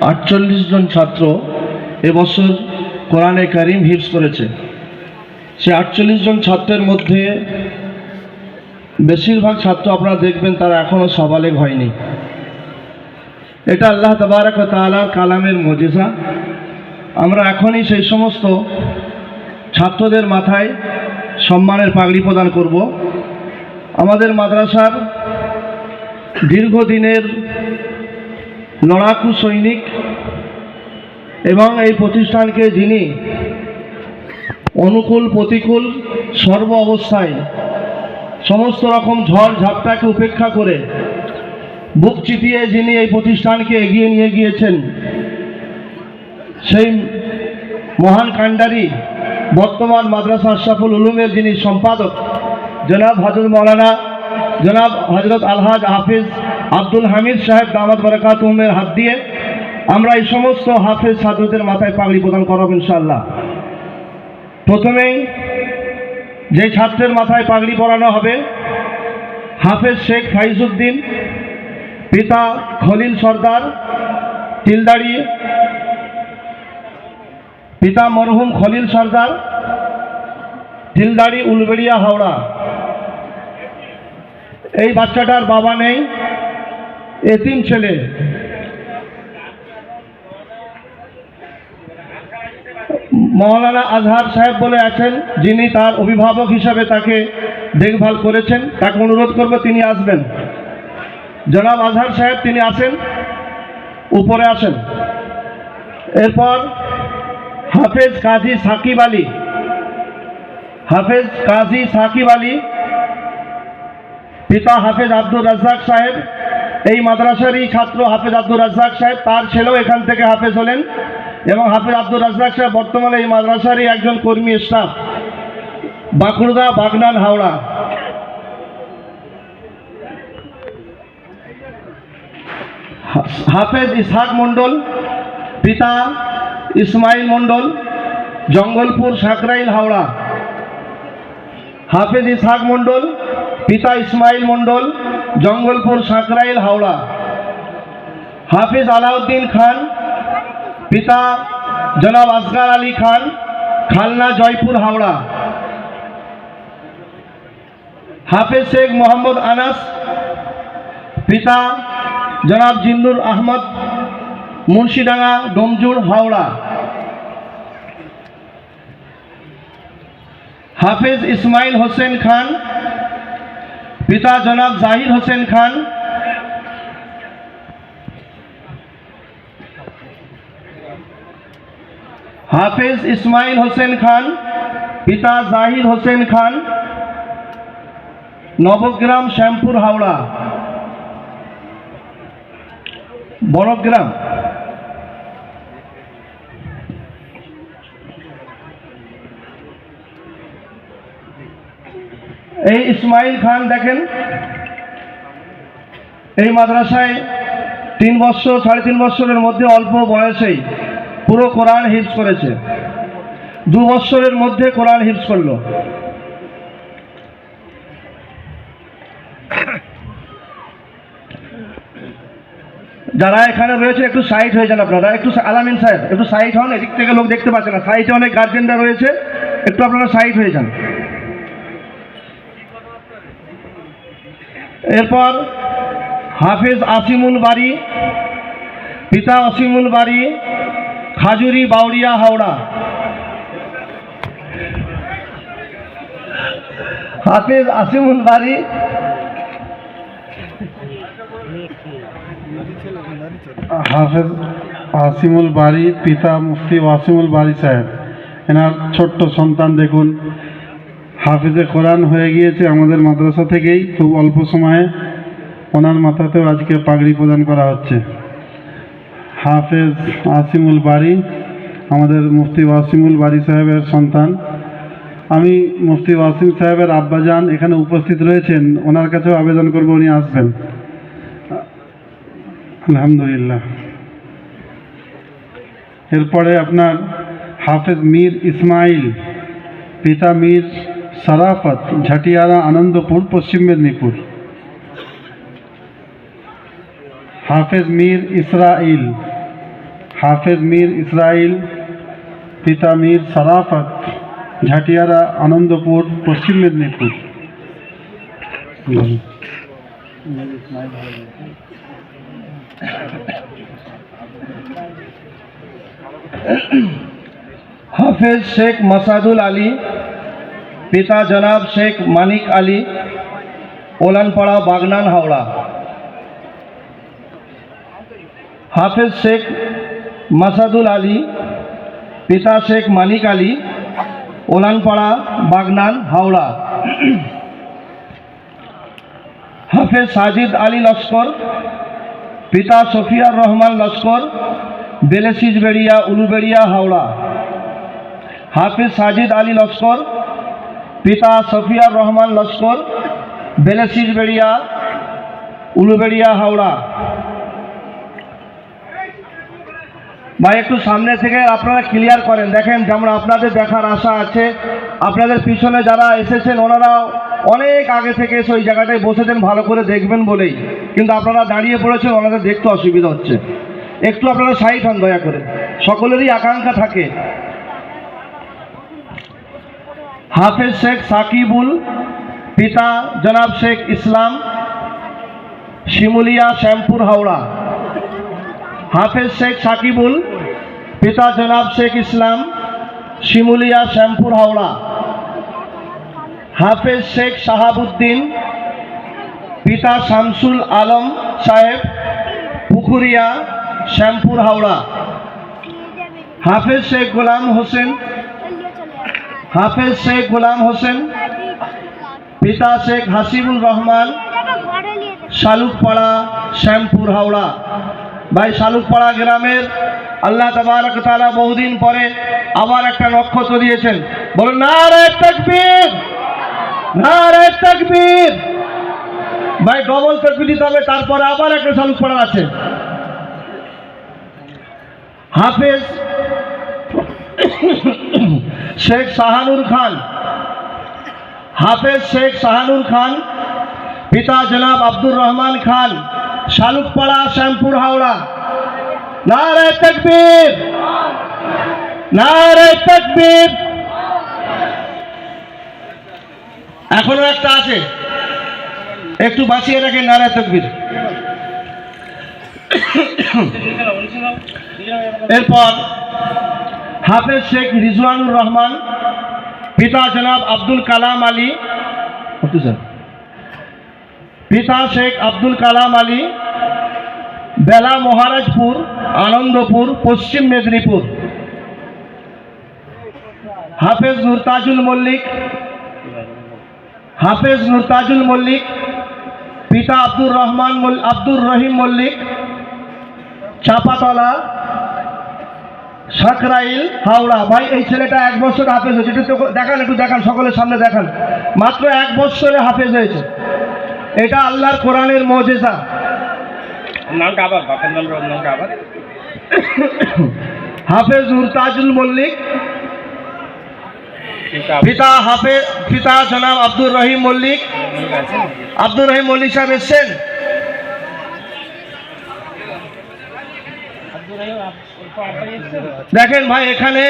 আটচল্লিশ জন ছাত্র এবছর কোরআনে কারিম হিফজ করেছে। সে আটচল্লিশ জন ছাত্রের মধ্যে বেশিরভাগ ছাত্র আপনারা দেখবেন তারা এখনও সবালেগ হয়নি। এটা আল্লাহ তবারক তালার কালামের মজিজা। আমরা এখনই সেই সমস্ত ছাত্রদের মাথায় সম্মানের পাগড়ি প্রদান করব। আমাদের মাদ্রাসার দীর্ঘদিনের লড়াকু সৈনিক এবং এই প্রতিষ্ঠানকে যিনি অনুকূল প্রতিকূল সর্ব অবস্থায় সমস্ত রকম ঝড় ঝাপটাকে উপেক্ষা করে বুক চিতিয়ে যিনি এই প্রতিষ্ঠানকে এগিয়ে নিয়ে গিয়েছেন, সেই মহান কাণ্ডারি বর্তমান মাদ্রাসা আশরাফুল উলুমের যিনি সম্পাদক, জনাব হজরত মৌলানা জনাব হজরত আলহাজ হাফিজ আব্দুল হামিদ সাহেব দামাদ বরকাত উমের হাত দিয়ে আমরা এই সমস্ত হাফেজ ছাত্রদের মাথায় পাগড়ি প্রদান করাব ইনশাল্লাহ প্রথমেই যে ছাত্রের মাথায় পাগড়ি পরানো হবে, হাফেজ শেখ ফাইজুদ্দিন, পিতা খলিল সর্দার তিলদাড়ি পিতা মরহুম খলিল সর্দার তিলদাড়ি উলবেড়িয়া হাওড়া। এই বাচ্চাটার বাবা নেই। এতিম ছেলে। মৌলানা আজহার সাহেব বলে আছেন, যিনি তার অভিভাবক হিসাবে তাকে দেখভাল করেছেন, তাকে অনুরোধ করব তিনি আসবেন। জনাব আজহার সাহেব, তিনি আসেন, উপরে আসেন। এরপর হাফেজ কাজী সাকিব আলী। হাফেজ কাজী সাকিব আলী, পিতা হাফেজ আব্দুর রাজ্জাক সাহেব এই মাদ্রাসারই ছাত্র হাফেজ আব্দুর রাজ্জাক সাহেব, তার ছেলেও এখান থেকে হাফেজ হলেন এবং হাফেজ আব্দুর রাজ্জাক সাহেব বর্তমানে এই মাদ্রাসারই একজন কর্মী স্টাফ। বাঁকুড়া, বাগনান, হাওড়া। হাফেজ ইসহাক মণ্ডল, পিতা ইসমাইল মণ্ডল, জঙ্গলপুর, সাকরাইল, হাওড়া। হাফেজ ইসহাক মণ্ডল, পিতা ইসমাইল মণ্ডল, জঙ্গলপুর সাকরাইল হাওড়া। হাফিজ আলাউদ্দিন খান, পিতা জনাব আসগার আলী খান, খালনা জয়পুর হাওড়া। হাফেজ শেখ মোহাম্মদ আনাস, পিতা জনাব জিন্নুর আহমদ, মুন্সিডাঙ্গা, ডোমজুর হাওড়া। হাফেজ ইসমাইল হোসেন খান, পিতা জনাব জাহির হোসেন খান। হাফেজ ইসমাইল হোসেন খান, পিতা জাহির হোসেন খান। নবগ্রাম শ্যামপুর হাওড়া। বনগ্রাম এই ইসমাইল খান দেখেন, এই মাদ্রাসায় তিন বছর, সাড়ে তিন বছরের মধ্যে অল্প বয়সেই পুরো কোরআন হিফজ করেছে। দু বছরের মধ্যে কোরআন হিফজ করল। যারা এখানে রয়েছে, একটু সাইড হয়ে যান আপনারা। একটু আলামিন সাহেব, একটু সাইড হন, এদিক থেকে লোক দেখতে পাচ্ছে না। সাইডে অনেক গার্জেনরা রয়েছে, একটু আপনারা সাইড হয়ে যান। এরপর হাফিজ আসিমুল বাড়ি পিতা অসিমুল বাড়ি খাজুরি বাউরিয়া হাওড়া। হাফিজ আসিমুল বাড়ি হাফেজ আসিমুল বাড়ি পিতা মুফতি ওয়াসিমুল বাড়ি সাহেব। এনার ছোট্ট সন্তান দেখুন। হাফিজে কোরআন হয়ে গিয়েছে আমাদের মাদ্রাসা থেকেই। খুব অল্প সময়ে ওনার মাথাতেও আজকে পাগড়ি প্রদান করা হচ্ছে। হাফেজ আসিমুল বাড়ি আমাদের মুফতি ওয়াসিমুল বাড়ি সাহেবের সন্তান। আমি মুফতি ওয়াসিম সাহেবের আব্বাজান এখানে উপস্থিত রয়েছেন, ওনার কাছেও আবেদন করব উনি আসবেন। আলহামদুলিল্লাহ। এরপরে আপনার হাফেজ মীর ইসমাইল, পিতা মীর সারাফত ঝাটিয়ারা আনন্দপুর পশ্চিম মেদিনীপুর হাফেজ মীর ইসরাইল হাফেজ মীর ইসরাইল পিতা মীর সারাফত ঝাটিয়ারা আনন্দপুর পশ্চিম মেদিনীপুর বলুন। হাফেজ শেখ মাসাদুল আলী পিতা জনাব শেখ মানিক আলী, ওলানপাড়া, বাগনান, হাওড়া। হাফেজ শেখ মাসাদুল আলী পিতা শেখ মানিক আলী, ওলানপাড়া, বাগনান, হাওড়া। হাফেজ সাজিদ আলী লস্কর, পিতা সফিয়ার রহমান লস্কর, বেলেসিজবেড়িয়া, উলুবেড়িয়া, হাওড়া। হাফিজ সাজিদ আলী লস্কর পিতা সফিয়ার রহমান লস্কর বেলেসির বেড়িয়া, উলুবেড়িয়া, হাওড়া। ভাই, একটু সামনে থেকে আপনারা ক্লিয়ার করেন। দেখেন, যেমন আপনাদের দেখার আশা আছে, আপনাদের পিছনে যারা এসেছেন, ওনারা অনেক আগে থেকে এসে ওই জায়গাটায় বসেছেন ভালো করে দেখবেন বলেই। কিন্তু আপনারা দাঁড়িয়ে পড়েছেন, ওনাদের দেখতে অসুবিধা হচ্ছে। একটু আপনারা সাইড হন, দয়া করে। সকলেরই আকাঙ্ক্ষা থাকে। হাফেজ শেখ সাকিবুল, পিতা জনাব শেখ ইসলাম, শিমুলিয়া, শ্যামপুর, হাওড়া। হাফেজ শেখ সাকিবুল, পিতা জনাব শেখ ইসলাম, শিমুলিয়া, শ্যামপুর, হাওড়া। হাফেজ শেখ শাহাবুদ্দিন, পিতা শামসুল আলম সাহেব পুকুরিয়া শ্যামপুর, হাওড়া। হাফেজ শেখ গোলাম হোসেন হাফেজ শেখ গোলাম হোসেন, পিতা শেখ হাসিবুল রহমান, শালুকপাড়া, শ্যামপুর হাওড়া। ভাই, শালুকপাড়া গ্রামের আল্লাহ তাবারক তাআলা বহুদিন পরে আবার একটা নক্ষত্র দিয়েছেন। বলুন ভাই ডবল তাকবীর দিতে হবে, তারপরে আবার একটা শালুকপাড়া আছে। হাফেজ শেখ শাহানুর খান, হাফেজ শেখ শাহানুর খান, পিতা জনাব আব্দুর রহমান খান, শালুকপাড়া, শ্যামপুর, হাওড়া। নারে তকবীর! নারে তকবীর! এখনও একটা আছে। একটু বাঁচিয়ে রাখেন নারায় তকবীর। এরপর হাফেজ শেখ রিজওয়ানুর রহমান, পিতা জনাব আব্দুল কালাম আলী পিতা শেখ আব্দুল কালাম আলী, বেলা মহারাজপুর, আনন্দপুর, পশ্চিম মেদিনীপুর। হাফেজ নুরতাজুল মল্লিক, হাফেজ নুরতাজুল মল্লিক, পিতা আব্দুর রহমান আব্দুর রহিম মল্লিক, চাপাতলা সাকরাইল হাওড়া। ভাই এই ছেলেটা এক বছর হাফেজ হয়েছে। একটু দেখান একটু দেখান সকলের সামনে দেখান। মাত্র এক বছরে হাফেজ হয়েছে। এটা আল্লাহর কোরআনের মজেজা। নামটা আবার? বাপের নাম নামটা আবার? হাফেজ মুরতাজুল মল্লিক। পিতা হাফে পিতা জনাব আব্দুর রহিম মল্লিক। আব্দুর রহিম মল্লিক সাহেব এসছেন। দেখেন ভাই, এখানে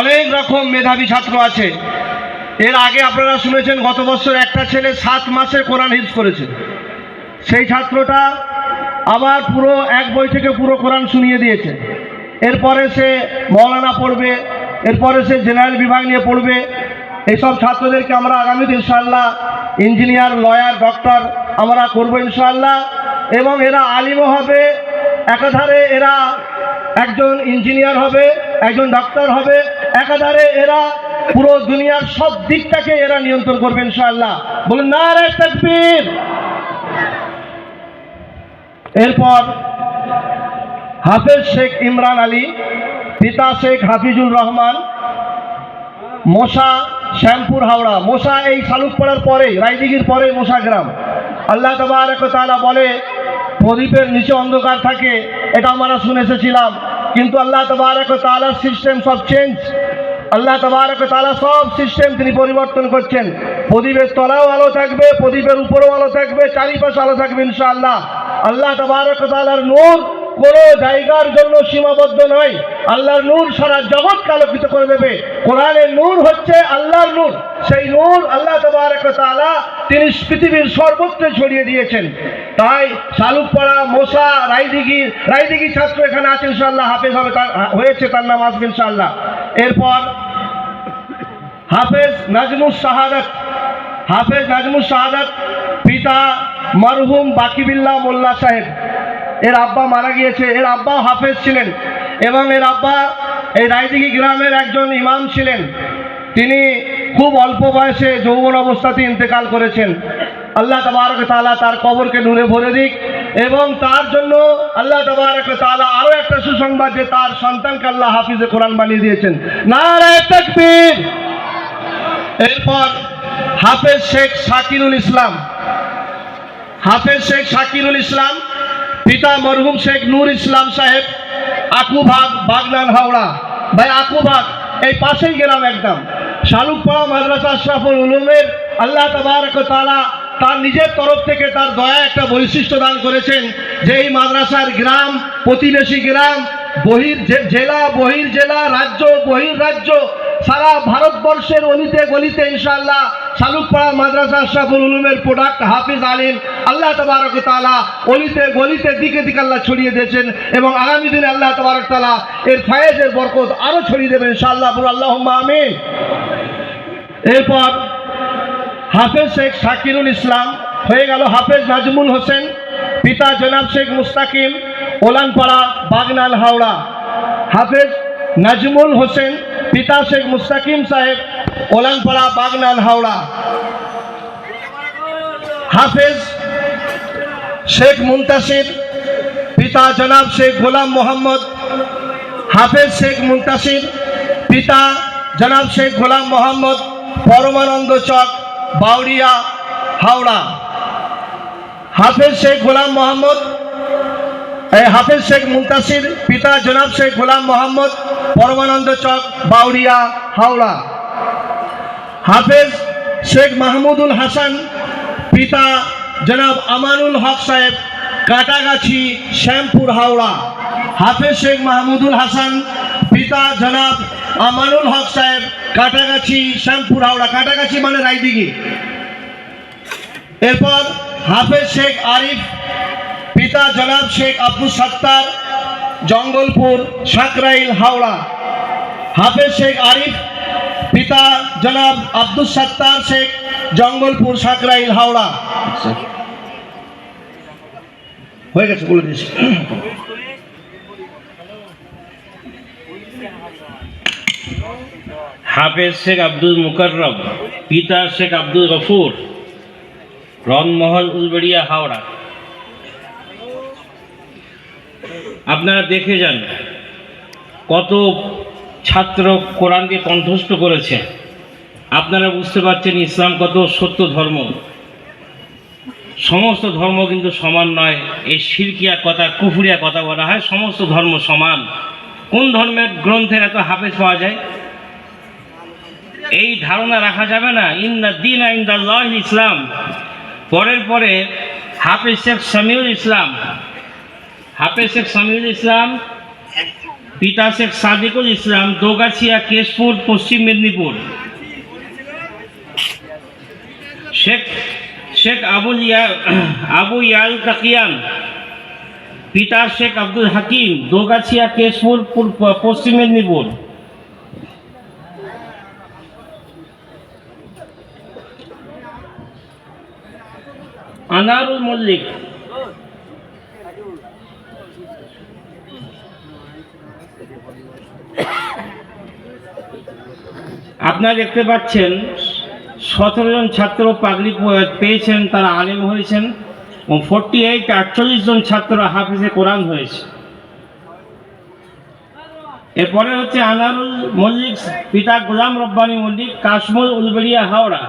অনেক রকম মেধাবী ছাত্র আছে। এর আগে আপনারা শুনেছেন, গত বছর একটা ছেলে সাত মাসে কোরআন হিফজ করেছে। সেই ছাত্রটা আবার পুরো এক বই থেকে পুরো কোরআন শুনিয়ে দিয়েছে। এরপরে সে মৌলানা পড়বে, এরপরে সে জেনারেল বিভাগ নিয়ে পড়বে। এইসব ছাত্রদেরকে আমরা আগামীতে ইনশাআল্লাহ ইঞ্জিনিয়ার, লয়ার, ডক্টর আমরা করব ইনশাআল্লাহ। এবং এরা আলিমও হবে একাধারে এরা একজন ইঞ্জিনিয়ার হবে, একজন ডাক্তার হবে, একাধারে এরা পুরো দুনিয়ার সব দিকটাকে এরা নিয়ন্ত্রণ করবে ইনশাআল্লাহ। বলুন না রে তাকবীর। এরপর হাফেজ শেখ ইমরান আলী, পিতা শেখ হাফিজুর রহমান, মোশা শ্যামপুর হাওড়া। মোশা এই শালুকপাড়ার পরে রায়দিঘির পরে মোশা গ্রাম। আল্লাহ তবারক তাআলা বলে প্রদীপের নিচে অন্ধকার থাকে, এটা আমরা শুনে এসেছিলাম। কিন্তু আল্লাহ তবারক তাআলার সিস্টেম সব চেঞ্জ আল্লাহ তবারক তাআলা সব সিস্টেম তিনি পরিবর্তন করছেন। প্রদীপের তলাও আলো থাকবে, প্রদীপের উপরেও আলো থাকবে, চারিপাশে আলো থাকবে ইনশাআল্লাহ। আল্লাহ তবারক তাআলার নূর কোনো জায়গার জন্য সীমাবদ্ধ নয়। আল্লাহর নূর সারা জগৎকে আলোকিত করে দেবে। কোরআনের নূর হচ্ছে আল্লাহর নূর। সেই নূর আল্লাহ তবারক তাআলা তিনি পৃথিবীর সর্বত্র ছড়িয়ে দিয়েছেন। তাই শালুকপাড়া মোসা রায়দিঘি রায়দিঘি ছাত্র এখানে আছে ইনশাআল্লাহ, হাফেজ হবে হয়েছে তার নাম আসবে ইনশাআল্লাহ। এরপর হাফেজ নাজমুস শাহাদাত, হাফেজ নাজমুস শাহাদাত, পিতা মরহুম বাকিবিল্লাহ মোল্লা সাহেব। এর আব্বা মারা গিয়েছে, এর আব্বাও হাফেজ ছিলেন এবং এর আব্বা এই রায়দিঘি গ্রামের একজন ইমাম ছিলেন। তিনি খুব অল্প বয়সে যৌবন অবস্থাতে ইন্তেকাল করেছেন। আল্লাহ তবারক তালা তার কবরকে নূরে ভরে দিক এবং তার জন্য আল্লাহ তবারক তালা আরও একটা সুসংবাদ যে তার সন্তানকে আল্লাহ হাফিজে কোরআন বানিয়ে দিয়েছেন। নারায় এরপর হাফেজ শেখ শাকিরুল ইসলাম। হাফেজ শেখ শাকিরুল ইসলাম, পিতা মরহুম শেখ নূর ইসলাম সাহেব আকুভাগ বাগনান হাওড়া। ভাই আকুভাগ এই পাশেই গেলাম একদম। শালুকপাড়া মাদ্রাসা আশরাফুল উলুমের আল্লাহ তবারক তালা তার নিজের তরফ থেকে তার দয়া একটা বৈশিষ্ট্য দান করেছেন যে এই মাদ্রাসার গ্রাম, প্রতিবেশী গ্রাম, বহির জেলা বহির জেলা, রাজ্য, বহির রাজ্য, সারা ভারতবর্ষের অলিতে গলিতে ইনশাআল্লাহ শালুকপাড়া মাদ্রাসা আশরাফুল উলুমের প্রোডাক্ট হাফিজ আলিম আল্লাহ তবারক তাআলা অলিতে গলিতে দিকে দিকে আল্লাহ ছড়িয়ে দিয়েছেন এবং আগামী দিনে আল্লাহ তবারক তাআলা এর ফায়েজের বরকত আরও ছড়িয়ে দেবেন ইনশাআল্লাহ। আল্লাহ আমিন। এরপর হাফেজ শেখ শাকিরুল ইসলাম হয়ে গেল হাফেজ নাজমুল হোসেন, পিতা জনাব শেখ মুস্তাকিম, ওলানপাড়া, বাগনান হাওড়া। হাফেজ নাজমুল হোসেন, পিতা শেখ মুস্তাকিম সাহেব ওলানপাড়া বাগনান, হাওড়া। হাফেজ শেখ মুন্তাসির, পিতা জনাব শেখ গোলাম মোহাম্মদ। হাফেজ শেখ মুন্তাসির, পিতা জনাব শেখ গোলাম মোহাম্মদ, পরমানন্দ চক, বাউরিয়া, হাওড়া। হাফেজ শেখ গোলাম মোহাম্মদ এই হাফেজ শেখ মুন্তাসির, পিতা জনাব শেখ গোলাম মোহাম্মদ, পরমানন্দ চক, বাউরিয়া, হাওড়া। হাফেজ শেখ মাহমুদুল হাসান, পিতা জনাব আমানুল হক সাহেব, কাটাগাছি, শ্যামপুর, হাওড়া। হাফেজ শেখ মাহমুদুল হাসান, পিতা জনাব আমানুল হক সাহেব, কাটাগাছি, শ্যামপুর, হাওড়া। কাটাগাছি মানে রায়দিঘি এরপর হাফেজ শেখ আরিফ, পিতা জনাব শেখ আব্দুল সত্তার, জঙ্গলপুর, সাকরাইল, হাওড়া। হাফেজ শেখ আরিফ পিতা জনাব আব্দুল সত্তার শেখ, জঙ্গলপুর, সাকরাইল, হাওড়া। হয়ে গেছে, বলে দিয়েছি। হাফেজ শেখ আব্দুল মুকাররম পিতা শেখ আব্দুল গফুর রনমহল উলবেড়িয়া, হাওড়া। আপনারা দেখে যান কত ছাত্র কোরআনকে কণ্ঠস্থ করেছে। আপনারা বুঝতে পারছেন ইসলাম কত সত্য ধর্ম। সমস্ত ধর্ম কিন্তু সমান নয়। এই শিরকিয়া কথা, কুফুরিয়া কথা বলা হয়, সমস্ত ধর্ম সমান। কোন ধর্মের গ্রন্থের এত হাফেজ পাওয়া যায়? এই ধারণা রাখা যাবে না। ইন্না দিন ইন্দাল্লাহ ইসলাম। পরের পরে হাফেজ শেখ সামিউল ইসলাম। হাফেজ শেখ সামিউল ইসলাম পিতা শেখ সাদিকুল ইসলাম দোগাছিয়া, কেশপুর, পশ্চিম মেদিনীপুর। শেখ শেখ আবুল আবু ইয়াল তাকিয়ান, পিতা শেখ আব্দুল হাকিম, দোগাছিয়া, কেশপুর পশ্চিম মেদিনীপুর। আনারুল মল্লিক আপনারা দেখতে পাচ্ছেন সতেরো জন ছাত্র পাগড়ি প- পেয়েছেন, তারা আলেম হয়েছেন এবং ফোরটি এইট আটচল্লিশ জন ছাত্র হাফিজে কোরআন হয়েছে। এরপরে হচ্ছে আনারুল মল্লিক, পিতা গোলাম রব্বানী মল্লিক, কাশমুল উলবেড়িয়া, হাওড়া।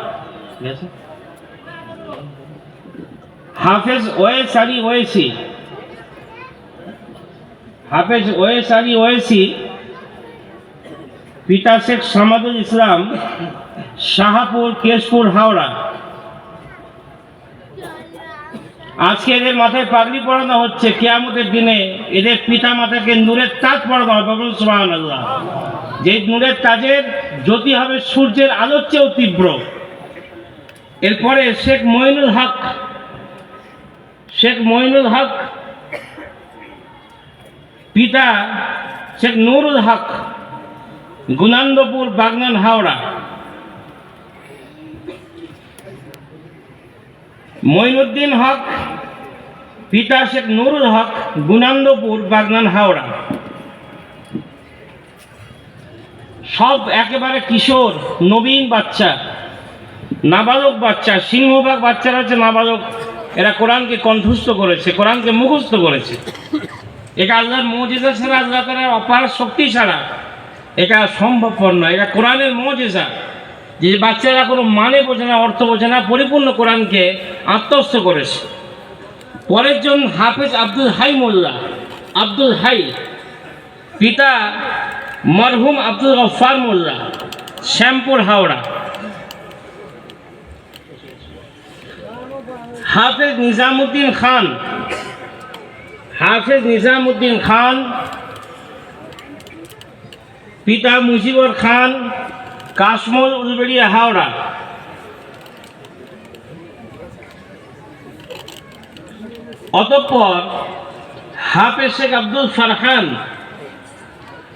হাফেজ ওয়েস আলী ওয়েসি। হাফেজ ওয়েস আলী ওয়েসি পিতা শেখ সামাদুল ইসলাম, শাহাপুর, কেশপুর, হাওড়া। আজকে এদের মাথায় পাগড়ি পরানো হচ্ছে, কেয়ামতের দিনে এদের পিতা মাতাকে নূরের তাজ পরানো হবে সুবহানাল্লাহ। যে নূরের তাজের জ্যোতি হবে, সূর্যের আলোর চেয়েও তীব্র। এরপরে শেখ মঈনুল হক, শেখ মঈনুল হক, পিতা শেখ নুরুল হক গুনান্দপুর বাগনান, হাওড়া। মঈনুদ্দিন হক, পিতা শেখ নুরুল হক গুনান্দপুর বাগনান, হাওড়া। সব একেবারে কিশোর, নবীন বাচ্চা, নাবালক বাচ্চা, সিংহভাগ বাচ্চারা হচ্ছে নাবালক। এরা কোরআনকে কণ্ঠস্থ করেছে, কোরআনকে মুখস্থ করেছে। এটা আল্লাহর মজিদা ছাড়া আল্লাহ তারা অপার শক্তি ছাড়া এটা সম্ভবপর নয়, এটা কোরআনের মজেজা। যে বাচ্চারা কোনো মানে বোঝে না, অর্থ বোঝে না, পরিপূর্ণ কোরআনকে আত্মস্থ করেছে। পরের জন হাফেজ আব্দুল হাই মোল্লা, আব্দুল হাই, পিতা মরহুম আব্দুল গফার মোল্লা, শ্যামপুর, হাওড়া। হাফেজ নিজামুদ্দিন খান, হাফেজ নিজামুদ্দিন খান পিতা মুজিবুর খান কাশমল উলবেড়িয়া হাওড়া। অতঃপর হাফেজ শেখ আব্দুল ফারহান,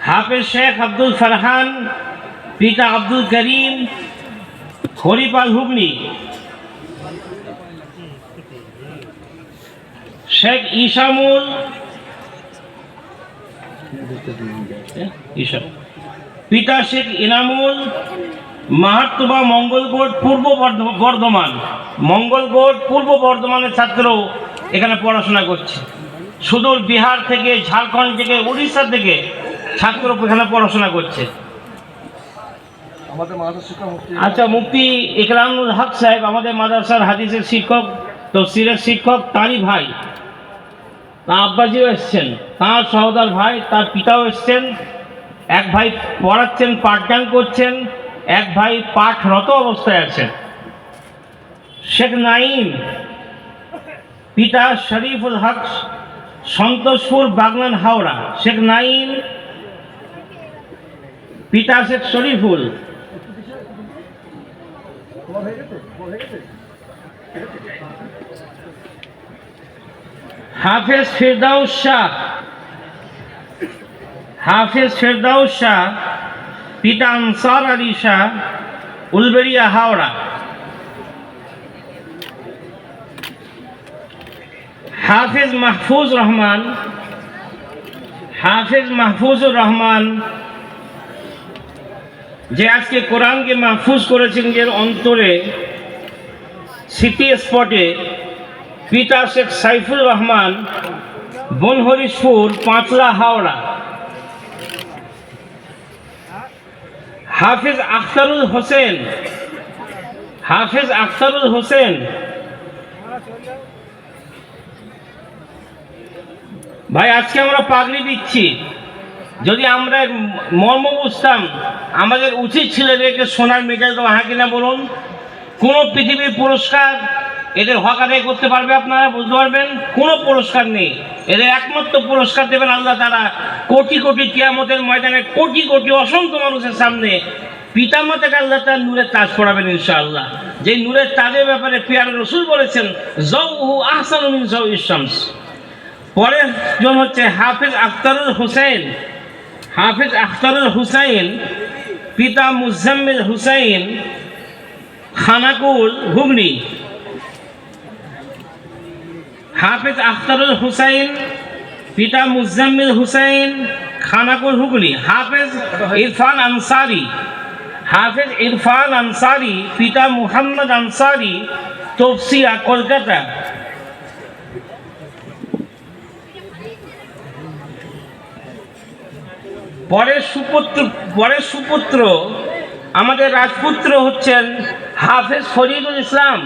হাফেজ শেখ আব্দুল ফারহান, পিতা আব্দুল করিম হরিপাল হুগলি শেখ ইসামুল ঈশা। পিতা শেখ ইনামুল মাহাত্মা মঙ্গলকোট পূর্ব বর্ধ- বর্ধমান। মঙ্গলকোট পূর্ব বর্ধমানের ছাত্র এখানে পড়াশোনা করছে। সুদূর বিহার থেকে ঝাড়খণ্ড থেকে উড়িষ্যা থেকে ছাত্র এখানে পড়াশোনা করছে। আচ্ছা মুক্তি ইকরামুল হক সাহেব আমাদের মাদ্রাসার হাদিসের শিক্ষক তো তফসিরের শিক্ষক তাঁরই ভাই। তাঁর আব্বাজিও এসছেন তাঁর সহোদর ভাই তার পিতাও এসছেন। এক ভাই পড়াচ্ছেন, পাঠদান করছেন, এক ভাই পাঠরত অবস্থায় আছেন। শেখ নাইম পিতা শরীফুল হক, সন্তোষপুর, বাগনান, হাওড়া। শেখ নাইম পিতা শেখ শরীফুল। হাফেজ ফেরদাউস শাহ। হাফেজ ফেরদাউস শাহ, পিতা আনসার আলী শাহ, উলবেড়িয়া, হাওড়া। হাফেজ মাহফুজ রহমান, হাফেজ মাহফুজুর রহমান, যে আজকে কোরআনকে মাহফুজ করেছেন যে অন্তরে সিটি স্পটে, পিতা শেখ সাইফুল রহমান, বনহরিশপুর পাঁচলা হাওড়া। হাফিজ আখতারুল হোসেন। হাফিজ আখতারুল হোসেন। ভাই, আজকে আমরা পাগড়ি দিচ্ছি। যদি আমরা মর্ম বুঝতাম, আমাদের উচিত ছিল এদেরকে সোনার মেডেল দেওয়া হ্যাঁ কিনা বলুন? কোনো পৃথিবীর পুরস্কার এদের হক আদায় করতে পারবে আপনারা, বুঝতে পারবেন? কোনো পুরস্কার নেই। এদের একমাত্র পুরস্কার দেবেন আল্লাহ তারা কোটি কোটি কিয়ামতের ময়দানে কোটি কোটি অসংখ্য মানুষের সামনে পিতামাতাকে আল্লাহ তার নূরের তাজ পড়াবেন ইনশাআল্লাহ। যে নূরের তাজের ব্যাপারে পিয়ার রসুল বলেছেন জৌ আহসান জৌ ইসামস পরের জন হচ্ছে হাফিজ আখতারুল হুসাইন। হাফিজ আখতারুল হুসাইন, পিতা মুজাম্মিল হুসাইন, খানাকুল হুগলি হাফিজ আখতারুল হুসাইন, পিতা মুজাম্মিল হুসাইন, খানাকুল হুগলি। হাফেজ ইরফান আনসারি, হাফেজ ইরফান আনসারি, পিতা মুহাম্মদ আনসারি, তফসিয়া, কলকাতা। পরের সুপুত্র পরের সুপুত্র, আমাদের রাজপুত্র হচ্ছেন হাফেজ ফরিদুল ইসলাম।